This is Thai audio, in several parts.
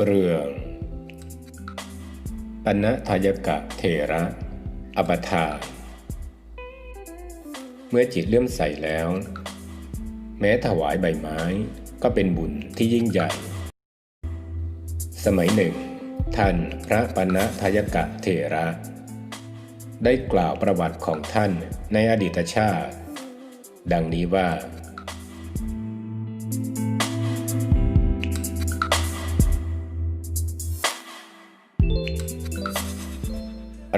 เรื่องปณทายกะเทระอปทา เมื่อจิตเลื่อมใสแล้ว แม้ถวายใบไม้ก็เป็นบุญที่ยิ่งใหญ่ สมัยหนึ่ง ท่านพระปณทายกะเทระ ได้กล่าวประวัติของท่านในอดีตชาติ ดังนี้ว่า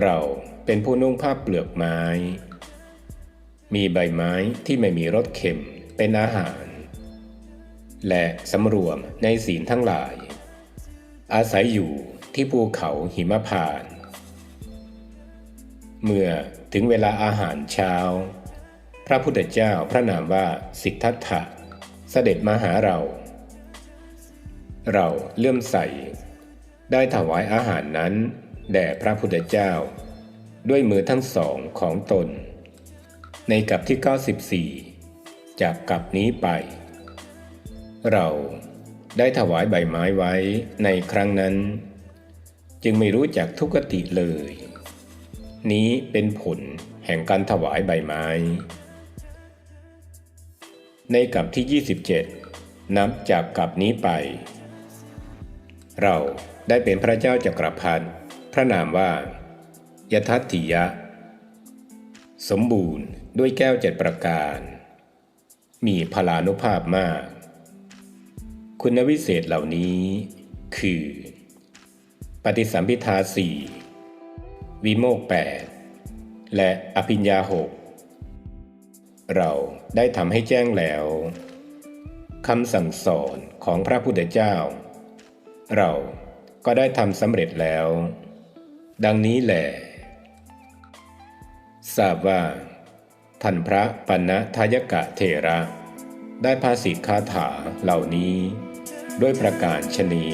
เราเป็นผู้นุ่งผ้าเปลือกไม้ มีใบไม้ที่ไม่มีรสเค็มเป็นอาหาร และสำรวมในศีลทั้งหลาย อาศัยอยู่ที่ภูเขาหิมพาน เมื่อถึงเวลาอาหารเช้า พระพุทธเจ้าพระนามว่าสิทธัตถะเสด็จมาหาเรา เราเลื่อมใสได้ถวายอาหารนั้น แด่พระพุทธเจ้า ด้วยมือทั้งสองของตน ในกับที่ 94 จากกับนี้ไป เราได้ถวายใบไม้ไว้ในครั้งนั้น จึงไม่รู้จักทุกติเลย นี้เป็นผลแห่งการถวายใบไม้ ในกับที่ 27 นับจากกับนี้ไป เราได้เป็นพระเจ้าจักรพรรดิ พระนามว่ายทัตถิยะ สมบูรณ์ด้วยแก้วเจ็ดประการ มีพลานุภาพมาก คุณวิเศษเหล่านี้ คือ ปฏิสัมพิทาสี่วิโมกแปดและอภิญญาหกเราได้ทำให้แจ้งแล้วคำสั่งสอนของพระพุทธเจ้า เราก็ได้ทำสำเร็จแล้ว ดังนี้แหละทราบว่า ท่านพระปัณทายกะเทระ ได้ภาษิตคาถาเหล่านี้ ด้วยประการชนี